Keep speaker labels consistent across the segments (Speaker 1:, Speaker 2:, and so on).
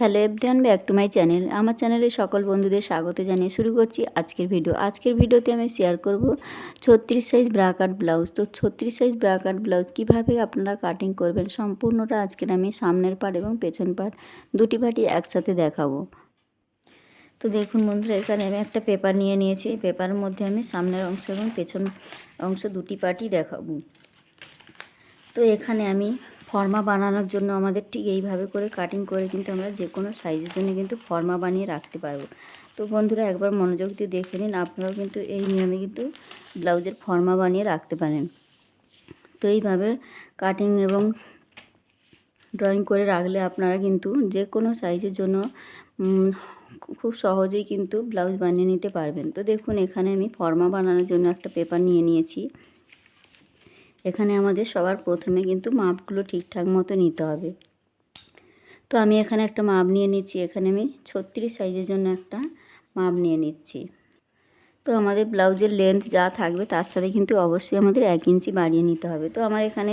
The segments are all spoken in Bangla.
Speaker 1: Hello everyone back to my channel আমার চ্যানেলে সকল বন্ধুদের স্বাগত জানিয়ে শুরু করছি আজকের ভিডিও আজকের ভিডিওতে আমি শেয়ার করব ছত্রিশ সাইজ ব্রা কাট ব্লাউজ তো ছত্রিশ সাইজ ব্রা কাট ব্লাউজ কীভাবে আপনারা কাটিং করবেন সম্পূর্ণটা আজকের আমি সামনের পাট এবং পেছন পাট দুটি পাটি একসাথে দেখাবো। তো দেখুন বন্ধুরা, এখানে আমি একটা পেপার নিয়ে নিয়েছি। পেপারের মধ্যে আমি সামনের অংশ এবং পেছন অংশ দুটি পাটি দেখাবো। তো এখানে আমি ফর্মা বানানোর জন্য আমাদের ঠিক এইভাবে করে কাটিং করে কিন্তু আমরা যে কোনো সাইজের জন্য কিন্তু ফর্মা বানিয়ে রাখতে পারব। তো বন্ধুরা একবার মনোযোগ দিয়ে দেখে নিন, আপনারাও কিন্তু এই নিয়মে কিন্তু ব্লাউজের ফর্মা বানিয়ে রাখতে পারেন। তো এইভাবে কাটিং এবং ড্রয়িং করে রাখলে আপনারা কিন্তু যে কোনো সাইজের জন্য খুব সহজেই কিন্তু ব্লাউজ বানিয়ে নিতে পারবেন। তো দেখুন, এখানে আমি ফর্মা বানানোর জন্য একটা পেপার নিয়ে নিয়েছি। এখানে আমাদের সবার প্রথমে কিন্তু মাপগুলো ঠিকঠাক মতো নিতে হবে। তো আমি এখানে একটা মাপ নিয়ে নিচ্ছি, এখানে আমি ছত্রিশ সাইজের জন্য একটা মাপ নিয়ে নিচ্ছি। তো আমাদের ব্লাউজের লেন্থ যা থাকবে তার সাথে কিন্তু অবশ্যই আমাদের এক ইঞ্চি বাড়িয়ে নিতে হবে। তো আমার এখানে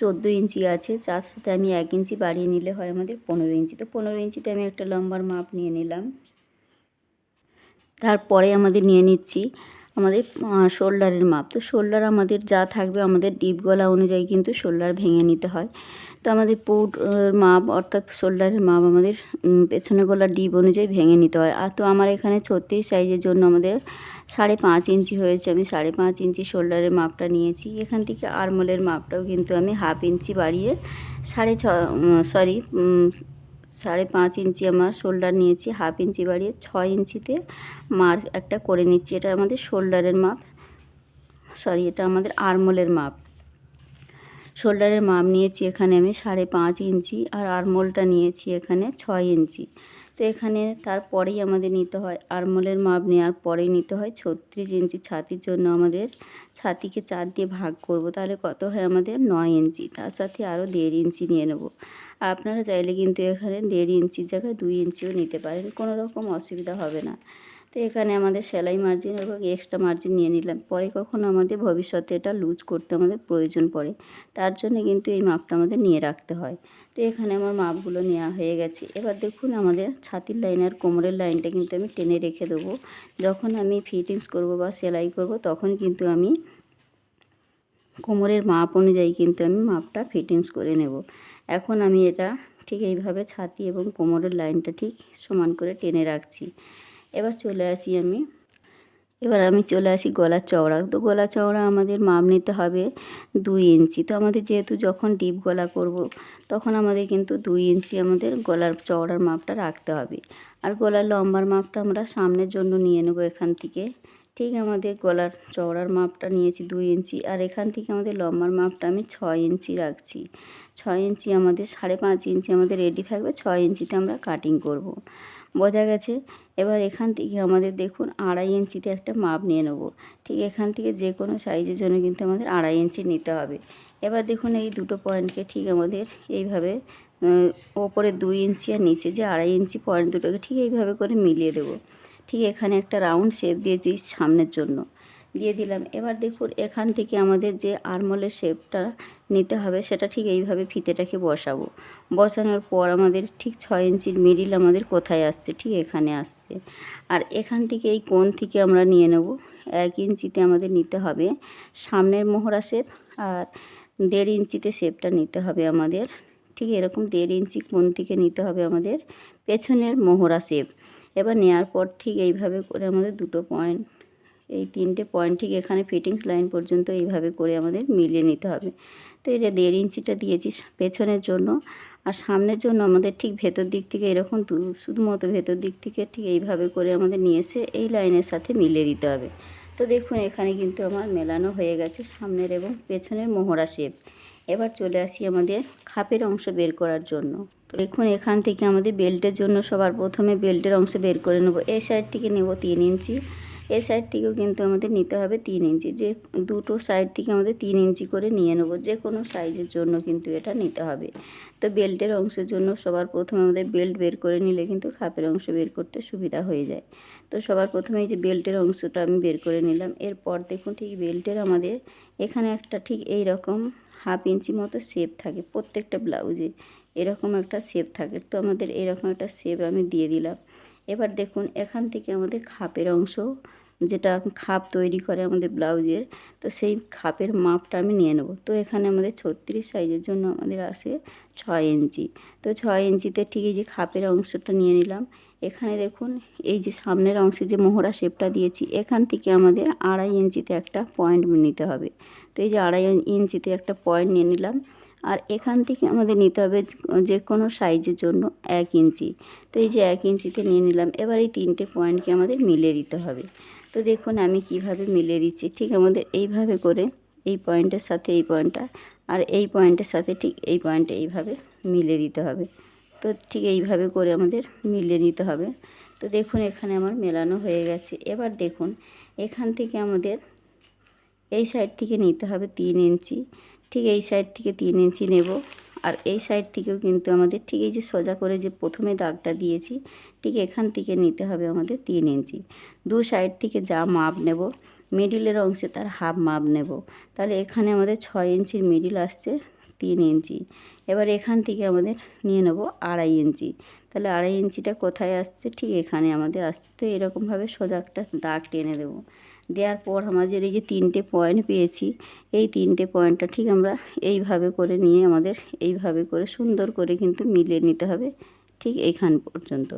Speaker 1: চোদ্দ ইঞ্চি আছে, যার সাথে আমি এক ইঞ্চি বাড়িয়ে নিলে হয় আমাদের পনেরো ইঞ্চি। তো পনেরো ইঞ্চিতে আমি একটা লম্বার মাপ নিয়ে নিলাম। তারপরে আমাদের নিয়ে নিচ্ছি আমাদের শোল্ডারের মাপ। তো শোল্ডার আমাদের যা থাকবে আমাদের ডিপ গলা অনুযায়ী কিন্তু শোল্ডার ভেঙে নিতে হয়। তো আমাদের পুট মাপ অর্থাৎ শোল্ডারের মাপ আমাদের পেছনে গলার ডিপ অনুযায়ী ভেঙে নিতে হয়। আর তো আমার এখানে ছত্রিশ সাইজের জন্য আমাদের সাড়ে পাঁচ ইঞ্চি হয়েছে। আমি সাড়ে পাঁচ ইঞ্চি শোল্ডারের মাপটা নিয়েছি। এখান থেকে আরমোলের মাপটাও কিন্তু আমি হাফ ইঞ্চি বাড়িয়ে সাড়ে ছ সরি সাড়ে পাঁচ ইঞ্চি আমার শোল্ডার নিয়েছি, হাফ ইঞ্চি বাড়িয়ে ছয় ইঞ্চিতে মার্ক একটা করে নিচ্ছি। এটা আমাদের শোল্ডারের মাপ, সরি, এটা আমাদের আরমোলের মাপ। শোল্ডারের মাপ নিয়েছি এখানে আমি সাড়ে পাঁচ ইঞ্চি আর আরমোলটা নিয়েছি এখানে ছয় ইঞ্চি। তো এখানে তারপরেই আমাদের নিতে হয়, আরমোলের মাপ নেওয়ার পরেই নিতে হয় ছত্রিশ ইঞ্চি ছাতির জন্য আমাদের ছাতিকে চার দিয়ে ভাগ করব, তাহলে কত হয় আমাদের নয় ইঞ্চি। তার সাথে আরও দেড় ইঞ্চি নিয়ে নেব। আপনারা চাইলে কিন্তু এখানে দেড় ইঞ্চির জায়গায় দুই ইঞ্চিও নিতে পারেন, কোনো রকম অসুবিধা হবে না। তো এখানে আমাদের সেলাই মার্জিন এবং এক্সট্রা মার্জিন নিয়ে নিলাম। পরে কখনো আমাদের ভবিষ্যতে এটা লুজ করতে আমাদের প্রয়োজন পড়ে, তার জন্য কিন্তু এই মাপটা আমাদের নিয়ে রাখতে হয়। তো এখানে আমার মাপগুলো নেওয়া হয়ে গেছে। এবার দেখুন আমাদের ছাতির লাইন আর কোমরের লাইনটা কিন্তু আমি টেনে রেখে দেবো। যখন আমি ফিটিংস করব বা সেলাই করব, তখন কিন্তু আমি কোমরের মাপ অনুযায়ী কিন্তু আমি মাপটা ফিটিংস করে নেব। এখন আমি এটা ঠিক এইভাবে ছাতি এবং কোমরের লাইনটা ঠিক সমান করে টেনে রাখছি। এবার চলে আসি আমি। এবার আমি চলে আসি গলার চওড়া। তো গলা চওড়া আমাদের মাপ নিতে হবে দুই ইঞ্চি। তো আমাদের যেহেতু যখন ডিপ গলা করব, তখন আমাদের কিন্তু দুই ইঞ্চি আমাদের গলার চওড়ার মাপটা রাখতে হবে। আর গলার লম্বার মাপটা আমরা সামনের জন্য নিয়ে নেব এখান থেকে। ঠিক আমাদের গলার চওড়ার মাপটা নিয়েছি দুই ইঞ্চি আর এখান থেকে আমাদের লম্বার মাপটা আমি ছয় ইঞ্চি রাখছি। ছয় ইঞ্চি আমাদের, সাড়ে পাঁচ ইঞ্চি আমাদের রেডি থাকবে, ছয় ইঞ্চিতে আমরা কাটিং করব। বোঝা গেছে? এবার এখান থেকে আমাদের দেখুন আড়াই ইঞ্চিতে একটা মাপ নিয়ে নেব। ঠিক এখান থেকে যে কোনো সাইজের জন্য কিন্তু আমাদের আড়াই ইঞ্চি নিতে হবে। এবার দেখুন এই দুটো পয়েন্টকে ঠিক আমাদের এইভাবে ওপরে দুই ইঞ্চি আর নিচে যে আড়াই ইঞ্চি পয়েন্ট দুটোকে ঠিক এইভাবে করে মিলিয়ে দেবো। ঠিক এখানে একটা রাউন্ড শেপ দিয়েছি সামনের জন্য। দিয়ে দিলাম। এবার দেখুন, এখান থেকে আমাদের যে আরমলের শেপটা নিতে হবে, সেটা ঠিক এইভাবে ফিতেটাকে বসাবো। বসানোর পর আমাদের ঠিক ছয় ইঞ্চির মিডিল আমাদের কোথায় আসছে? ঠিক এখানে আসছে। আর এখান থেকে এই কোণ থেকে আমরা নিয়ে নেব। এক ইঞ্চিতে আমাদের নিতে হবে সামনের মোহরা শেপ আর দেড় ইঞ্চিতে শেপটা নিতে হবে আমাদের। ঠিক এরকম দেড় ইঞ্চি কোণ থেকে নিতে হবে আমাদের পেছনের মোহরা শেপ এবার নেওয়ার পর ঠিক এইভাবে করে আমাদের দুটো পয়েন্ট এই তিনটে পয়েন্ট ঠিক এখানে ফিটিংস লাইন পর্যন্ত এইভাবে করে আমাদের মিলিয়ে নিতে হবে। তো এটা দেড় ইঞ্চিটা দিয়েছি পেছনের জন্য, আর সামনের জন্য আমাদের ঠিক ভেতর দিক থেকে এরকম দু, শুধুমাত্র ভেতর দিক থেকে ঠিক এইভাবে করে আমাদের নিয়ে এসে এই লাইনের সাথে মিলিয়ে দিতে হবে। তো দেখুন এখানে কিন্তু আমার মেলানো হয়ে গেছে সামনের এবং পেছনের মোহরা শেপ এবার চলে আসি আমাদের খাপের অংশ বের করার জন্য। তো দেখুন, এখান থেকে আমাদের বেল্টের জন্য সবার প্রথমে বেল্টের অংশ বের করে নেব। এই সাইড থেকে নেব তিন ইঞ্চি। এই সাইড থেকেও কিন্তু আমাদের নিতে হবে তিন ইঞ্চি। যে দুটো সাইড থেকে আমাদের তিন ইঞ্চি করে নিয়ে নেব। যে কোনো সাইজের জন্য কিন্তু এটা নিতে হবে। তো বেল্টের অংশের জন্য সবার প্রথমে আমাদের বেল্ট বের করে নিলে কিন্তু খাপের অংশ বের করতে সুবিধা হয়ে যায়। তো সবার প্রথমে এই যে বেল্টের অংশটা আমি বের করে নিলাম। এরপর দেখুন, ঠিক বেল্টের আমাদের এখানে একটা ঠিক এই রকম হাফ ইঞ্চি মতো শেপ থাকে প্রত্যেকটা ব্লাউজে এরকম একটা শেপ থাকে। তো আমাদের এরকম একটা শেপ আমি দিয়ে দিলাম। এবার দেখুন, এখান থেকে আমাদের খাপের অংশ, যেটা খাপ তৈরি করে আমাদের ব্লাউজের, তো সেই খাপের মাপটা আমি নিয়ে নেব। তো এখানে আমাদের ছত্রিশ সাইজের জন্য আমাদের আসে ছয় ইঞ্চি। তো ছয় ইঞ্চিতে ঠিক এই যে খাপের অংশটা নিয়ে নিলাম। এখানে দেখুন, এই যে সামনের অংশে যে মোহরা শেপটা দিয়েছি, এখান থেকে আমাদের আড়াই ইঞ্চিতে একটা পয়েন্ট নিতে হবে। তো এই যে আড়াই ইঞ্চিতে একটা পয়েন্ট নিয়ে নিলাম। আর এখান থেকে আমাদের নিতে হবে যে কোনো সাইজের জন্য এক ইঞ্চি। তো এই যে এক ইঞ্চিতে নিয়ে নিলাম, এবার এই তিনটে পয়েন্টকে আমাদের মিলে দিতে হবে। তো দেখুন আমি কীভাবে মিলে দিচ্ছি, ঠিক আমাদের এইভাবে করে এই পয়েন্টের সাথে এই পয়েন্টটা আর এই পয়েন্টের সাথে ঠিক এই পয়েন্টে এইভাবে মিলে দিতে হবে। তো ঠিক এইভাবে করে আমাদের মিলে নিতে হবে। তো দেখুন এখানে আমার মেলানো হয়ে গেছে। এবার দেখুন এখান থেকে আমাদের এই সাইড থেকে নিতে হবে তিন ইঞ্চি। ঠিক এই সাইড থেকে তিন ইঞ্চি নেব। আর এই সাইড থেকেও কিন্তু আমাদের ঠিক এই যে সোজা করে যে প্রথমে দাগটা দিয়েছি, ঠিক এখান থেকে নিতে হবে আমাদের তিন ইঞ্চি। দু সাইড থেকে যা মাপ নেব মিডিলের অংশে তার হাফ মাপ নেব। তাহলে এখানে আমাদের ছয় ইঞ্চির মিডিল আসছে তিন ইঞ্চি। এবার এখান থেকে আমাদের নিয়ে নেব আড়াই ইঞ্চি। তাহলে আড়াই ইঞ্চিটা কোথায় আসছে? ঠিক এখানে আমাদের আসছে। তো এরকমভাবে সোজা একটা দাগ টেনে দেবো। দেওয়ার পর আমাদের এই যে তিনটে পয়েন্ট পেয়েছি, এই তিনটে পয়েন্টটা ঠিক আমরা এইভাবে করে নিয়ে আমাদের এইভাবে করে সুন্দর করে কিন্তু মিলিয়ে নিতে হবে ঠিক এইখান পর্যন্ত।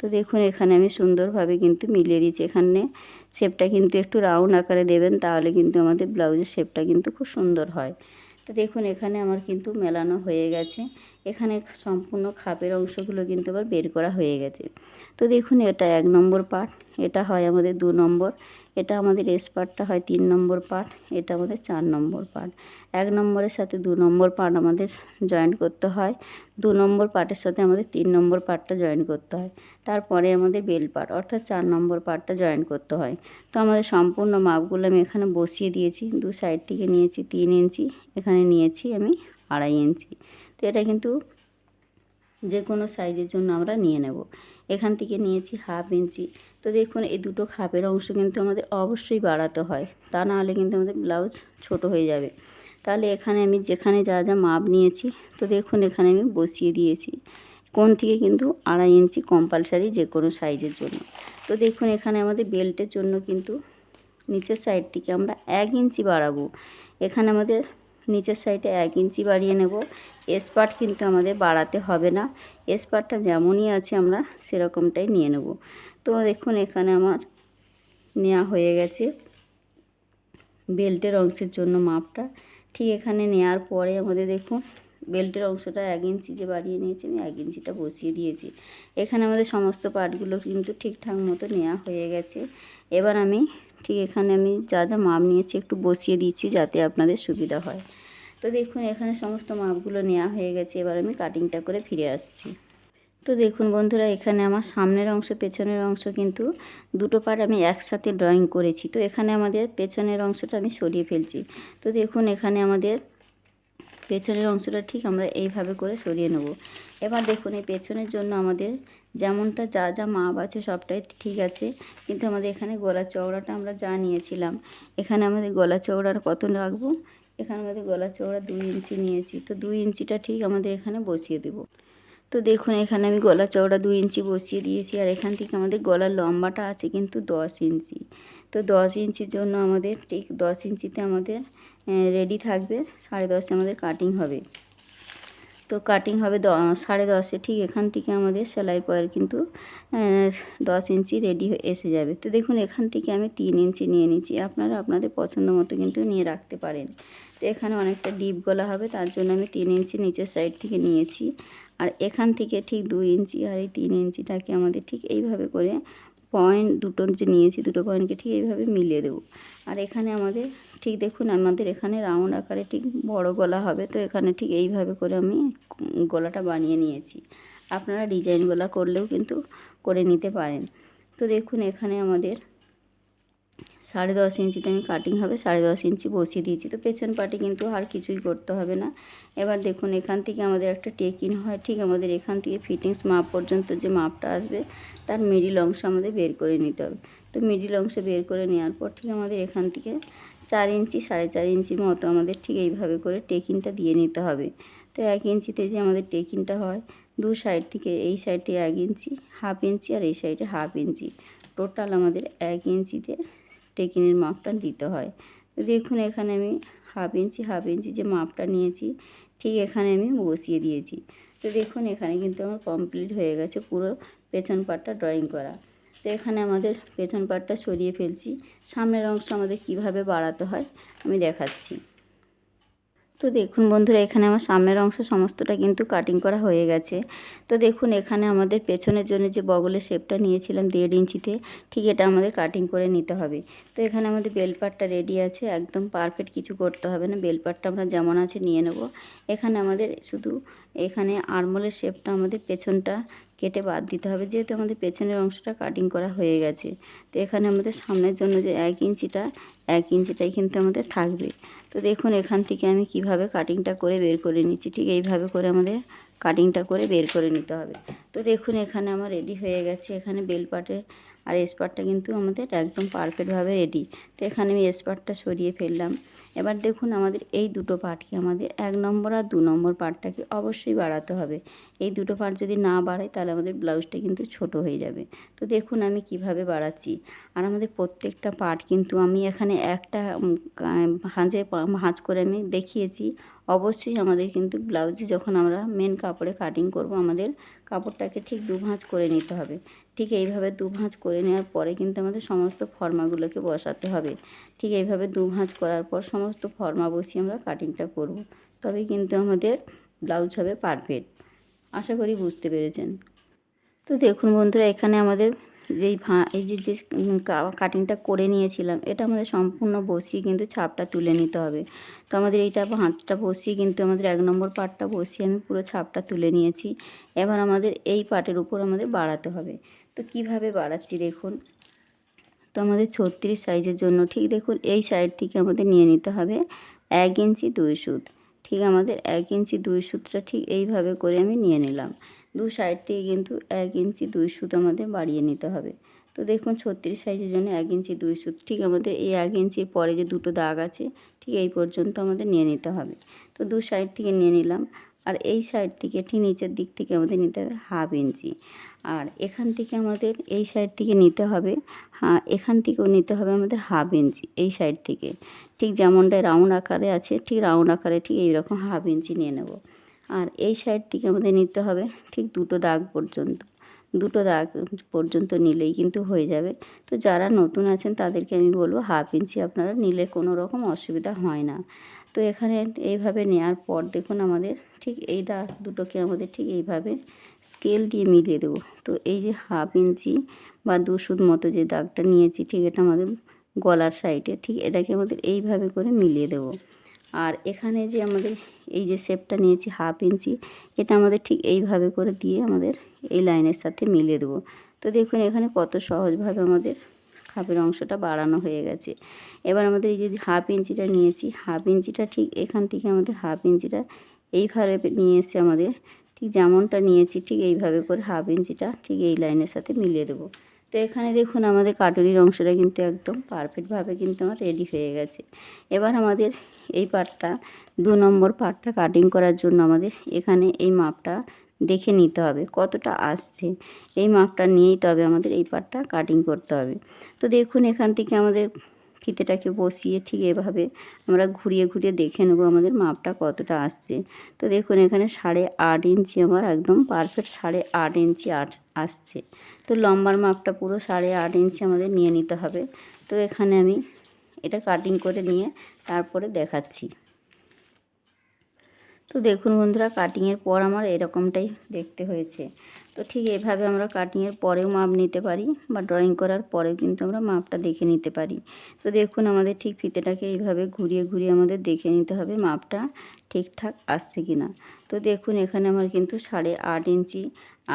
Speaker 1: তো দেখুন এখানে আমি সুন্দরভাবে কিন্তু মিলিয়ে দিয়েছি, এখানে শেপটা কিন্তু একটু রাউন্ড আকারে দেবেন তাহলে কিন্তু আমাদের ব্লাউজের শেপটা কিন্তু খুব সুন্দর হয়। তো দেখুন এখানে আমার কিন্তু মেলানো হয়ে গেছে, এখানে সম্পূর্ণ খাপের অংশগুলো কিন্তু আবার বের করা হয়ে গেছে। তো দেখুন এটা এক নম্বর পার্ট এটা হয় আমাদের দু নম্বর। এটা আমাদের এস পার্টটা হয় তিন নম্বর পার্ট এটা আমাদের চার নম্বর পার্ট এক নম্বরের সাথে দু নম্বর পার্ট আমাদের জয়েন্ট করতে হয়। দু নম্বর পার্টের সাথে আমাদের তিন নম্বর পার্টটা জয়েন করতে হয়। তারপরে আমাদের বেল পার্ট অর্থাৎ চার নম্বর পার্টটা জয়েন করতে হয়। তো আমাদের সম্পূর্ণ মাপগুলো আমি এখানে বসিয়ে দিয়েছি। দু সাইড থেকে নিয়েছি তিন ইঞ্চি, এখানে নিয়েছি আমি আড়াই ইঞ্চি। তো এটা কিন্তু যে কোনো সাইজের জন্য আমরা নিয়ে নেব। এখান থেকে নিয়েছি হাফ ইঞ্চি। তো দেখুন, এই দুটো খাপের অংশ কিন্তু আমাদের অবশ্যই বাড়াতে হয়। তা না হলে কিন্তু আমাদের ব্লাউজ ছোট হয়ে যাবে। তাহলে এখানে আমি যেখানে যা যা মাপ নিয়েছি, তো দেখুন, এখানে আমি বসিয়ে দিয়েছি। কোন থেকে কিন্তু আড়াই ইঞ্চি কম্পালসারি যে কোনো সাইজের জন্য। তো দেখুন, এখানে আমাদের বেল্টের জন্য কিন্তু নিচের সাইড থেকে আমরা এক ইঞ্চি বাড়াবো। এখানে আমাদের নিচের সাইডে এক ইঞ্চি বাড়িয়ে নেব। এসপার্ট কিন্তু আমাদের বাড়াতে হবে না। এসপার্টটা যেমনই আছে আমরা সেরকমটাই নিয়ে নেব। তো দেখুন এখানে আমার নেওয়া হয়ে গেছে বেল্টের অংশের জন্য মাপটা। ঠিক এখানে নেওয়ার পরে আমাদের দেখুন বেল্টের অংশটা এক ইঞ্চি যে বাড়িয়ে নিয়েছি আমি এক ইঞ্চিটা বসিয়ে দিয়েছি। এখানে আমাদের সমস্ত পার্টগুলো কিন্তু ঠিকঠাক মতো নেওয়া হয়ে গেছে। এবার আমি ঠিক এখানে আমি যা যা মাপ নিয়েছি একটু বসিয়ে দিচ্ছি যাতে আপনাদের সুবিধা হয়। তো দেখুন, এখানে সমস্ত মাপগুলো নেওয়া হয়ে গেছে। এবার আমি কাটিংটা করে ফিরে আসছি। তো দেখুন বন্ধুরা, এখানে আমার সামনের অংশ, পেছনের অংশ কিন্তু দুটো পার্ট আমি একসাথে ড্রয়িং করেছি। তো এখানে আমাদের পেছনের অংশটা আমি সরিয়ে ফেলছি। তো দেখুন, এখানে আমাদের পেছনের অংশটা ঠিক আমরা এইভাবে করে সরিয়ে নেব। এবার দেখুন, এই পেছনের জন্য আমাদের যেমনটা যা যা মাপ আছে সবটাই ঠিক আছে। কিন্তু আমাদের এখানে গলা চওড়াটা আমরা যা নিয়েছিলাম, এখানে আমাদের গলা চওড়ার কত রাখব এখানে আমাদের গলা চওড়া দুই ইঞ্চি নিয়েছি, তো দুই ইঞ্চিটা ঠিক আমাদের এখানে বসিয়ে দেব। তো দেখুন, এখানে আমি গলা চওড়া দুই ইঞ্চি বসিয়ে দিয়েছি, আর এখান থেকে আমাদের গলার লম্বাটা আছে কিন্তু দশ ইঞ্চি। তো দশ ইঞ্চির জন্য আমাদের ঠিক দশ ইঞ্চিতে আমাদের রেডি থাকবে। সাড়ে দশে আমাদের কাটিং হবে। তো কাটিং হবে দ, সাড়ে দশে, ঠিক এখান থেকে আমাদের সেলাই পয়ের কিন্তু দশ ইঞ্চি রেডি এসে যাবে। তো দেখুন, এখান থেকে আমি তিন ইঞ্চি নিয়ে নিচ্ছি। আপনারা আপনাদের পছন্দ মতো কিন্তু নিয়ে রাখতে পারেন। তো এখানে অনেকটা ডিপ গলা হবে, তার জন্য আমি তিন ইঞ্চি নিচের সাইড থেকে নিয়েছি। আর এখান থেকে ঠিক দুই ইঞ্চি আর এই তিন ইঞ্চিটাকে আমাদের ঠিক এইভাবে করে পয়েন্ট দুটো যে নিয়েছি, দুটো পয়েন্টকে ঠিক এইভাবে মিলিয়ে দেবো। আর এখানে আমাদের, ঠিক দেখুন আমাদের এখানে রাউন্ড আকারে ঠিক বড় গলা হবে, তো এখানে ঠিক এইভাবে করে আমি গলাটা বানিয়ে নিয়েছি। আপনারা ডিজাইন গলা করলেও কিন্তু করে নিতে পারেন। তো দেখুন এখানে আমাদের সাড়ে দশ ইঞ্চিতে আমি কাটিং হবে, সাড়ে দশ ইঞ্চি বসিয়ে দিয়েছি। তো পেছন পাটি কিন্তু আর কিছুই করতে হবে না। এবার দেখুন, এখান থেকে আমাদের একটা টেকিন হয়। ঠিক আমাদের এখান থেকে ফিটিংস মাপ পর্যন্ত যে মাপটা আসবে, তার মিডিল অংশ আমাদের বের করে নিতে হবে। তো মিডিল অংশ বের করে নেওয়ার পর ঠিক আমাদের এখান থেকে চার ইঞ্চি, সাড়ে চার ইঞ্চির মতো আমাদের ঠিক এইভাবে করে টেকিনটা দিয়ে নিতে হবে। তো এক ইঞ্চিতে যে আমাদের টেকিংটা হয়, দু সাইড থেকে এই সাইড থেকে এক ইঞ্চি হাফ ইঞ্চি আর এই সাইডে হাফ ইঞ্চি। টোটাল আমাদের এক ইঞ্চিতে টেকিনের মাপটা দিতে হয়। তো দেখুন এখানে আমি হাফ ইঞ্চি হাফ ইঞ্চি যে মাপটা নিয়েছি, ঠিক এখানে আমি বসিয়ে দিয়েছি। তো দেখুন এখানে কিন্তু আমার কমপ্লিট হয়ে গেছে পুরো পেছন পাটটা ড্রয়িং করা। তো এখানে আমাদের পেছন পাটটা সরিয়ে ফেলছি। সামনের অংশ আমাদের কীভাবে বাড়াতে হয় আমি দেখাচ্ছি। তো দেখুন বন্ধুরা, এখানে আমার সামনের অংশ সমস্তটা কিন্তু কাটিং করা হয়ে গেছে। তো দেখুন, এখানে আমাদের পেছনের জন্য যে বগলের শেপটা নিয়েছিলাম দেড় ইঞ্চিতে, ঠিক এটা আমাদের কাটিং করে নিতে হবে। তো এখানে আমাদের বেলপাটটা রেডি আছে, একদম পারফেক্ট কিছু করতে হবে না। বেলপাটটা আমরা যেমন আছে নিয়ে নেব। এখানে আমাদের শুধু এখানে আরমোলের শেপটা আমাদের পেছনটা কেটে বাদ দিতে হবে, যেহেতু আমাদের পেছনের অংশটা কাটিং করা হয়ে গেছে। তো এখানে আমাদের সামনের জন্য যে এক ইঞ্চিটা, এক ইঞ্চিটাই কিন্তু আমাদের থাকবে। তো দেখুন, এখান থেকে আমি কীভাবে কাটিংটা করে বের করে নিচ্ছি, ঠিক এইভাবে করে আমাদের কাটিংটা করে বের করে নিতে হবে। তো দেখুন, এখানে আমার রেডি হয়ে গেছে। এখানে বেলপাটে আর এসপারটা কিন্তু আমাদের একদম পারফেক্টভাবে রেডি তো এখানে আমি এসপারটা সরিয়ে ফেললাম। এবার দেখুন আমাদের এই দুটো পার্টকে আমাদের এক নম্বর আর দু নম্বর পার্টটাকে অবশ্যই বাড়াতে হবে। এই দুটো পার্ট যদি না বাড়াই তাহলে আমাদের ব্লাউজটা কিন্তু ছোট হয়ে যাবে। তো দেখুন আমি কীভাবে বাড়াচ্ছি। আর আমাদের প্রত্যেকটা পার্ট কিন্তু আমি এখানে একটা হাঁজে ভাঁজ করে আমি দেখিয়েছি। অবশ্যই আমাদের কিন্তু ব্লাউজে যখন আমরা মেন কাপড়ে কাটিং করব, আমাদের কাপড়টাকে ঠিক দু ভাঁজ করে নিতে হবে। ঠিক এইভাবে দু ভাঁজ করে নেওয়ার পরে কিন্তু আমাদের সমস্ত ফর্মাগুলোকে বসাতে হবে। ঠিক এইভাবে দু ভাঁজ করার পর সমস্ত ফর্মা বসিয়ে আমরা কাটিংটা করব। তবে কিন্তু আমাদের ব্লাউজ হবে পারফেক্ট আশা করি বুঝতে পেরেছেন। তো দেখুন বন্ধুরা, এখানে আমাদের যেই ভা এই যে যে কাটিংটা করে নিয়েছিলাম, এটা আমাদের সম্পূর্ণ বসিয়ে কিন্তু ছাপটা তুলে নিতে হবে। তো আমাদের এইটা হাতটা বসিয়ে কিন্তু আমাদের এক নম্বর পার্টটা বসিয়ে আমি পুরো ছাপটা তুলে নিয়েছি। এবার আমাদের এই পার্টের উপর আমাদের বাড়াতে হবে। তো কীভাবে বাড়াচ্ছি দেখুন? তো আমাদের ছত্রিশ সাইজের জন্য, ঠিক দেখুন, এই সাইড থেকে আমাদের নিয়ে নিতে হবে এক ইঞ্চি দুই সুত। ঠিক আমাদের এক ইঞ্চি দুই সুতটা ঠিক এইভাবে করে আমি নিয়ে নিলাম। দু সাইড থেকে কিন্তু এক ইঞ্চি দুই সুত আমাদের বাড়িয়ে নিতে হবে। তো দেখুন ছত্রিশ সাইজের জন্য এক ইঞ্চি দুই সুত, ঠিক আমাদের এই এক ইঞ্চির পরে যে দুটো দাগ আছে, ঠিক এই পর্যন্ত আমাদের নিয়ে নিতে হবে। তো দু সাইড থেকে নিয়ে নিলাম, আর এই সাইড থেকে ঠিক নিচের দিক থেকে আমাদের নিতে হবে হাফ ইঞ্চি। আর এখান থেকে আমাদের এই সাইড থেকে নিতে হবে হ্যাঁ এখান থেকেও নিতে হবে আমাদের হাফ ইঞ্চি এই সাইড থেকে। ঠিক যেমনটা রাউন্ড আকারে আছে, ঠিক রাউন্ড আকারে ঠিক এইরকম হাফ ইঞ্চি নিয়ে নেব। আর এই সাইড থেকে আমাদের নিতে হবে ঠিক দুটো দাগ পর্যন্ত। দুটো দাগ পর্যন্ত নিলেই কিন্তু হয়ে যাবে। তো যারা নতুন আছেন তাদেরকে আমি বলব হাফ ইঞ্চি আপনারা নিলে কোনো রকম অসুবিধা হয় না। তো এখানে এইভাবে নেওয়ার পর দেখুন আমাদের ঠিক এই দাগ দুটোকে আমাদের ঠিক এইভাবে স্কেল দিয়ে মিলিয়ে দেবো। তো এই যে হাফ ইঞ্চি বা দুশুদ মতো যে দাগটা নিয়েছি ঠিক এটা আমাদের গলার সাইডে ঠিক এটাকে আমাদের এইভাবে করে মিলিয়ে দেবো। আর এখানে যে আমাদের এই যে শেপটা নিয়েছি হাফ ইঞ্চি, এটা আমাদের ঠিক এইভাবে করে দিয়ে আমাদের এই লাইনের সাথে মিলিয়ে দেবো। তো দেখুন, এখানে কত সহজভাবে আমাদের খাপের অংশটা বাড়ানো হয়ে গেছে। এবার আমাদের এই যে হাফ ইঞ্চিটা নিয়েছি, হাফ ইঞ্চিটা ঠিক এখান থেকে আমাদের হাফ ইঞ্চিটা এইভাবে নিয়ে এসে আমাদের ঠিক যেমনটা নিয়েছি ঠিক এইভাবে করে হাফ ইঞ্চিটা ঠিক এই লাইনের সাথে মিলিয়ে দেবো। তো এখানে দেখুন আমাদের কাটুরির অংশটা কিন্তু একদম পারফেক্টভাবে কিন্তু আমার রেডি হয়ে গেছে। এবার আমাদের এই পার্টটা দু নম্বর পার্টটা কাটিং করার জন্য আমাদের এখানে এই মাপটা দেখে নিতে হবে, কতটা আসছে। এই মাপটা নিয়েই তবে আমাদের এই পার্টটা কাটিং করতে হবে। তো দেখুন এখান থেকে আমাদের ফিতেটাকে বসিয়ে ঠিক এভাবে আমরা ঘুরিয়ে ঘুরিয়ে দেখে নেব আমাদের মাপটা কতটা আসছে। তো দেখুন, এখানে সাড়ে আট ইঞ্চি আমার একদম পারফেক্ট সাড়ে আট ইঞ্চি আট আসছে। তো লম্বার মাপটা পুরো সাড়ে আট ইঞ্চি আমাদের নিয়ে নিতে হবে। তো এখানে আমি এটা কাটিং করে নিয়ে তারপরে দেখাচ্ছি। তো দেখুন বন্ধুরা কাটিংয়ের পর আমার এরকমটাই দেখতে হয়েছে। তো ঠিক এভাবে আমরা কাটিংয়ের পরেও মাপ নিতে পারি বা ড্রয়িং করার পরেও কিন্তু আমরা মাপটা দেখে নিতে পারি। তো দেখুন আমাদের ঠিক ফিতেটাকে এইভাবে ঘুরিয়ে ঘুরিয়ে আমাদের দেখে নিতে হবে মাপটা ঠিকঠাক আসছে কি না তো দেখুন এখানে আমার কিন্তু সাড়ে আট ইঞ্চি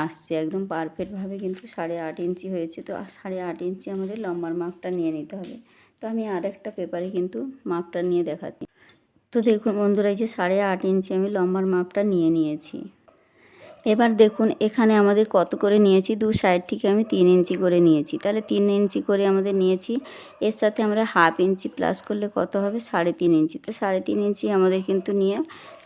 Speaker 1: আসছে, একদম পারফেক্টভাবে কিন্তু সাড়ে আট ইঞ্চি হয়েছে। তো সাড়ে আট ইঞ্চি আমাদের লম্বার মাপটা নিয়ে নিতে হবে। তো আমি আর একটা পেপারে কিন্তু মাপটা নিয়ে দেখাচ্ছি। তো দেখুন বন্ধুরা এই যে সাড়ে আট ইঞ্চি আমি লম্বার মাপটা নিয়ে নিয়েছি। এবার দেখুন, এখানে আমাদের কত করে নিয়েছি? দু সাইড থেকে আমি তিন ইঞ্চি করে নিয়েছি। তাহলে তিন ইঞ্চি করে আমাদের নিয়েছি। এর সাথে আমরা হাফ ইঞ্চি প্লাস করলে কত হবে? সাড়ে তিন ইঞ্চি। তো সাড়ে তিন ইঞ্চি আমাদের কিন্তু নিয়ে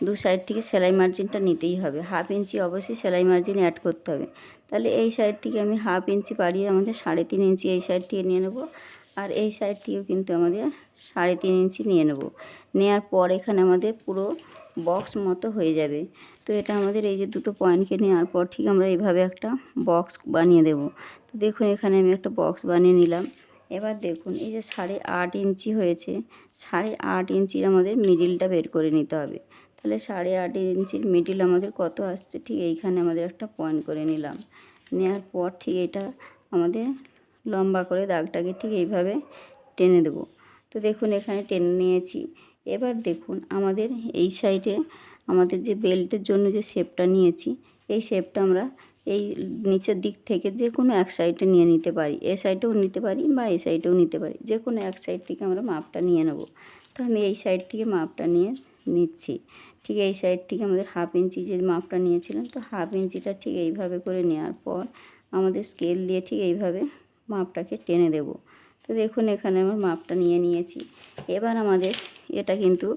Speaker 1: দু সাইড থেকে সেলাই মার্জিনটা নিতেই হবে। হাফ ইঞ্চি অবশ্যই সেলাই মার্জিন অ্যাড করতে হবে। তাহলে এই সাইড থেকে আমি হাফ ইঞ্চি বাড়িয়ে আমাদের সাড়ে তিন ইঞ্চি এই সাইড থেকে নিয়ে নেব। আর এই সাইড থেকেও কিন্তু আমাদের সাড়ে তিন ইঞ্চি নিয়ে নেব। নেওয়ার পর এখানে আমাদের পুরো বক্স মতো হয়ে যাবে। তো এটা আমাদের এই যে দুটো পয়েন্টকে নেওয়ার পর ঠিক আমরা এইভাবে একটা বক্স বানিয়ে দেব। তো দেখুন এখানে আমি একটা বক্স বানিয়ে নিলাম। এবার দেখুন এই যে সাড়ে আট ইঞ্চি হয়েছে। সাড়ে আট ইঞ্চির আমাদের মিডিলটা বের করে নিতে হবে। তাহলে সাড়ে আট ইঞ্চির মিডিল আমাদের কত আসছে? ঠিক এইখানে আমাদের একটা পয়েন্ট করে নিলাম। নেওয়ার পর ঠিক এটা আমাদের লম্বা করে দাগটাকে ঠিক এইভাবে টেনে দেবো। তো দেখুন এখানে টেনে নিয়েছি। এবার দেখুন আমাদের এই সাইডে আমাদের যে বেল্টের জন্য যে শেপটা নিয়েছি, এই শেপটা আমরা এই নিচের দিক থেকে যে কোনো এক সাইডে নিয়ে নিতে পারি। এ সাইডেও নিতে পারি বা এই সাইডেও নিতে পারি। যে কোনো এক সাইড থেকে আমরা মাপটা নিয়ে নেব। তো আমি এই সাইড থেকে মাপটা নিয়ে নিচ্ছি। ঠিক এই সাইড থেকে আমাদের হাফ ইঞ্চি যে মাপটা নিয়েছিলাম, তো হাফ ইঞ্চিটা ঠিক এইভাবে করে নেওয়ার পর আমাদের স্কেল দিয়ে ঠিক এইভাবে মাপটাকে টেনে দেব। তো দেখুন, এখানে আমার মাপটা নিয়ে নিয়েছি। এবার আমাদের এটা কিন্তু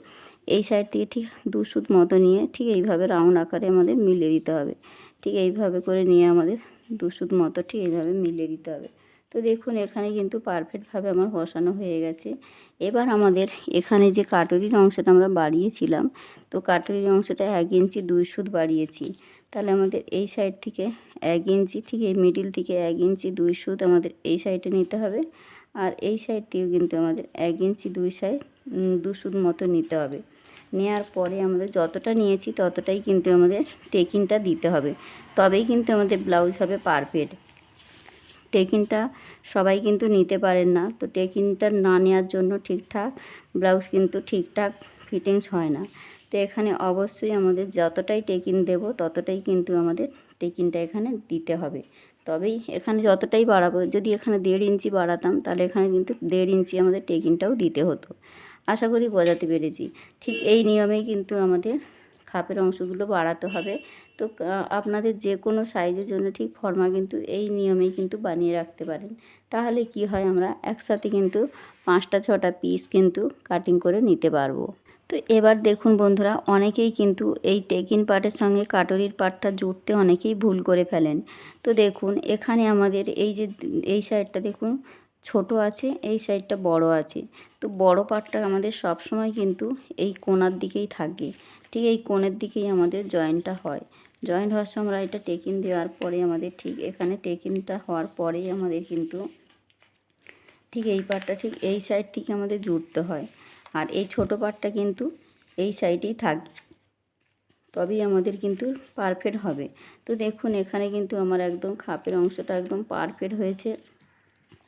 Speaker 1: এই সাইড থেকে ঠিক দু সুত মতো নিয়ে ঠিক এইভাবে রাউন্ড আকারে আমাদের মিলিয়ে দিতে হবে। ঠিক এইভাবে করে নিয়ে আমাদের দু সুত মতো ঠিক এইভাবে মিলিয়ে দিতে হবে। তো দেখুন, এখানে কিন্তু পারফেক্টভাবে আমার বসানো হয়ে গেছে। এবার আমাদের এখানে যে কাটুরির অংশটা আমরা বাড়িয়েছিলাম, তো কাটুরির অংশটা এক ইঞ্চি দুই সুত বাড়িয়েছি। তাহলে আমাদের এই সাইড থেকে এক ইঞ্চি, ঠিক এই মিডিল থেকে এক ইঞ্চি দুই সুত আমাদের এই সাইডে নিতে হবে। আর এই সাইডটিও কিন্তু আমাদের এক ইঞ্চি দুই সাইড দু সুত মতো নিতে হবে। নেওয়ার পরে আমাদের যতটা নিয়েছি ততটাই কিন্তু আমাদের টেকিংটা দিতে হবে। তবেই কিন্তু আমাদের ব্লাউজ হবে পারফেক্ট। টেকিংটা সবাই কিন্তু নিতে পারেন না। তো টেকিংটা না নেওয়ার জন্য ঠিকঠাক ব্লাউজ কিন্তু ঠিকঠাক ফিটিংস হয় না। তো এখানে অবশ্যই আমাদের যতটাই টেকিং দেব ততটাই কিন্তু আমাদের টেকিংটা এখানে দিতে হবে। তবেই এখানে যতটাই বাড়াবো, যদি এখানে দেড় ইঞ্চি বাড়াতাম, তাহলে এখানে কিন্তু দেড় ইঞ্চি আমাদের টেকিংটাও দিতে হতো। আশা করি বোঝাতে পেরেছি। ঠিক এই নিয়মেই কিন্তু আমাদের খাপের অংশগুলো বাড়াতে হবে। তো আপনাদের যে কোনো সাইজের জন্য ঠিক ফর্মা কিন্তু এই নিয়মেই কিন্তু বানিয়ে রাখতে পারেন। তাহলে কি হয় আমরা একসাথে কিন্তু পাঁচটা, ছটা পিস কিন্তু কাটিং করে নিতে পারব। তো এবার দেখুন বন্ধুরা, অনেকেই কিন্তু এই টেকিন পার্টের সঙ্গে কাটরির পার্টটা জুড়তে অনেকেই ভুল করে ফেলেন। তো দেখুন, এখানে আমাদের এই যে, এই সাইডটা দেখুন, ছোট আছে, এই সাইডটা বড় আছে। তো বড় পার্টটা আমাদের সব সময় কিন্তু এই কোনার দিকেই থাকে। ঠিক এই কোণের দিকেই আমাদের জয়েন্টটা হয়। জয়েন্ট হওয়ার সময় আমরা এটা টেকিন দেওয়ার পরে আমাদের ঠিক এখানে টেকিনটা হওয়ার পরেই আমাদের কিন্তু ঠিক এই পাটটা ঠিক এই সাইড থেকে আমাদের জুড়তে হয়। আর এই ছোট পাটটা কিন্তু এই সাইডেই থাকে, তবেই আমাদের কিন্তু পারফেক্ট হবে। তো দেখুন এখানে কিন্তু আমার একদম খাপের অংশটা একদম পারফেক্ট হয়েছে।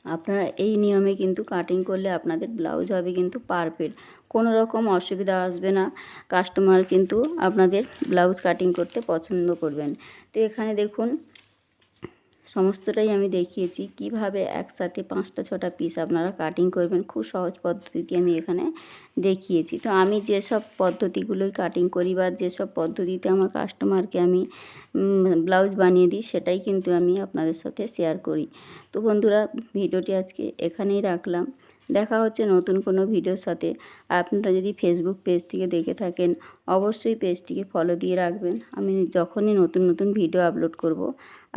Speaker 1: আপনারা এই নিয়মে কিন্তু কাটিং করলে আপনাদের ব্লাউজ হবে কিন্তু পারফেক্ট কোনো রকম অসুবিধা আসবে না। কাস্টমার কিন্তু আপনাদের ব্লাউজ কাটিং করতে পছন্দ করবেন। তো এখানে দেখুন, সমস্তটাই আমি দেখিয়েছি। কীভাবে একসাথে পাঁচটা ছটা পিস আপনারা কাটিং করবেন, খুব সহজ পদ্ধতিতে আমি এখানে দেখিয়েছি। তো আমি যেসব পদ্ধতিগুলোই কাটিং করি বা যেসব পদ্ধতিতে আমার কাস্টমারকে আমি ব্লাউজ বানিয়ে দিই, সেটাই কিন্তু আমি আপনাদের সাথে শেয়ার করি। তো বন্ধুরা, ভিডিওটি আজকে এখানেই রাখলাম। দেখা হচ্ছে নতুন কোনো ভিডিওর সাথে। আপনারা যদি ফেসবুক পেজ থেকে দেখে থাকেন, অবশ্যই পেজটিকে ফলো দিয়ে রাখবেন। আমি যখনই নতুন নতুন ভিডিও আপলোড করব,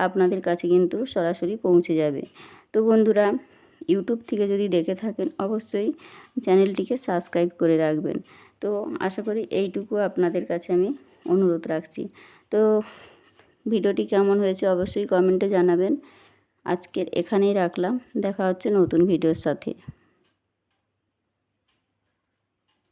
Speaker 1: আপনাদের কাছে কিন্তু সরাসরি পৌঁছে যাবে। তো বন্ধুরা ইউটিউব থেকে যদি দেখে থাকেন, অবশ্যই চ্যানেলটিকে সাবস্ক্রাইব করে রাখবেন। তো আশা করি এইটুকু আপনাদের কাছে আমি অনুরোধ রাখছি। তো ভিডিওটি কেমন হয়েছে অবশ্যই কমেন্টে জানাবেন। আজকের এখানেই রাখলাম। দেখা হচ্ছে নতুন ভিডিওর সাথে।